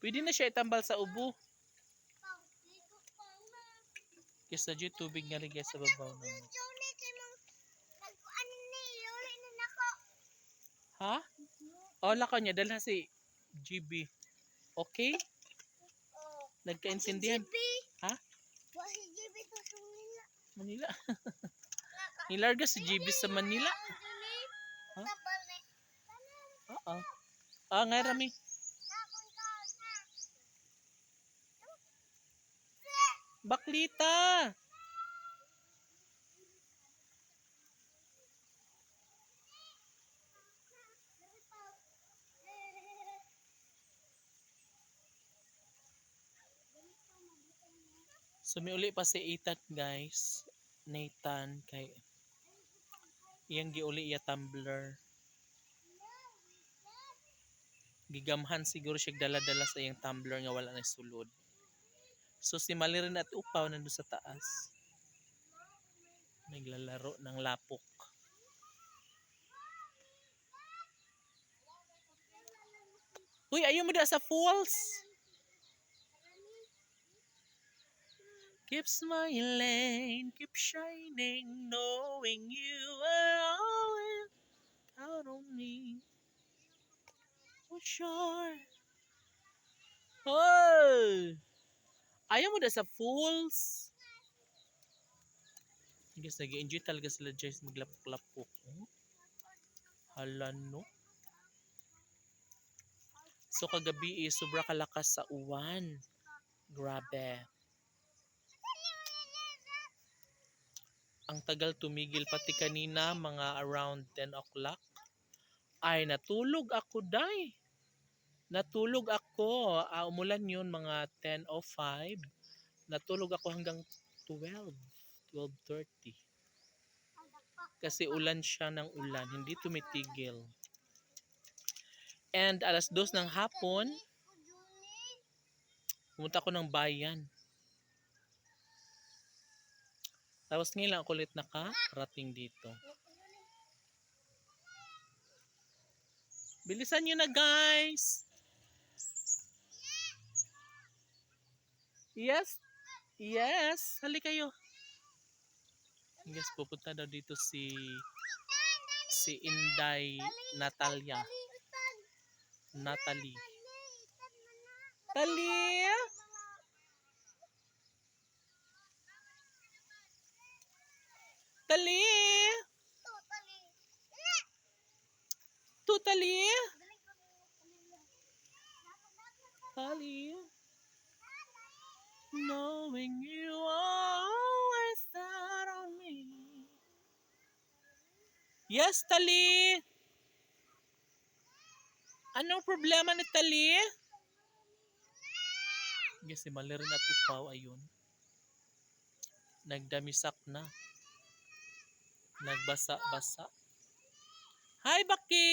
Pwede na siya itambal sa ubo. Yes, na dyan tubig nga ligay sa babaw na. Ha? O, lakaw niya. Dala si GB. Okay? Nagka-insindihan. Ha? Manila. Nilarga si GB sa Manila. Ha? Oo. Ah, nga rami. Baklita! So may uli pa si Ethan guys. Nathan kay iyang giuli iya tumbler. Gigamhan siguro siya dala-dala sa iyang tumbler nga wala na sulod. So si Malirin at Upaw nandun sa taas. Naglalaro ng lapok. Uy, ayaw mo sa falls. Keep smiling, keep shining, knowing you are always count on me. For sure. Ayaw mo da sa falls. Guys, nag-enjoy talaga sila Jess maglapok-lapok. Oh? Hala no. So kagabi eh, sobra kalakas sa uwan. Grabe. Ang tagal tumigil pati kanina mga around 10 o'clock. Ay natulog ako day. Natulog ako. Ah, umulan yun mga 10.05. Natulog ako hanggang 12. 12.30. Kasi ulan siya ng ulan. Hindi tumitigil. And alas dos ng hapon, pumunta ako ng bayan. Tapos ngayon lang ako ulit nakarating dito. Bilisan nyo na guys! Yes! Yes! Hali kayo! Guys, pupunta daw dito si si Inday Natalia. Natalie. Talia! Talia! Totally! Talia! Knowing Yes, Tali! Anong problema ni Tali? Yes, si Malirin at Upaw, ayun. Nagdamisak na. Nagbasa-basa. Hi, Baki!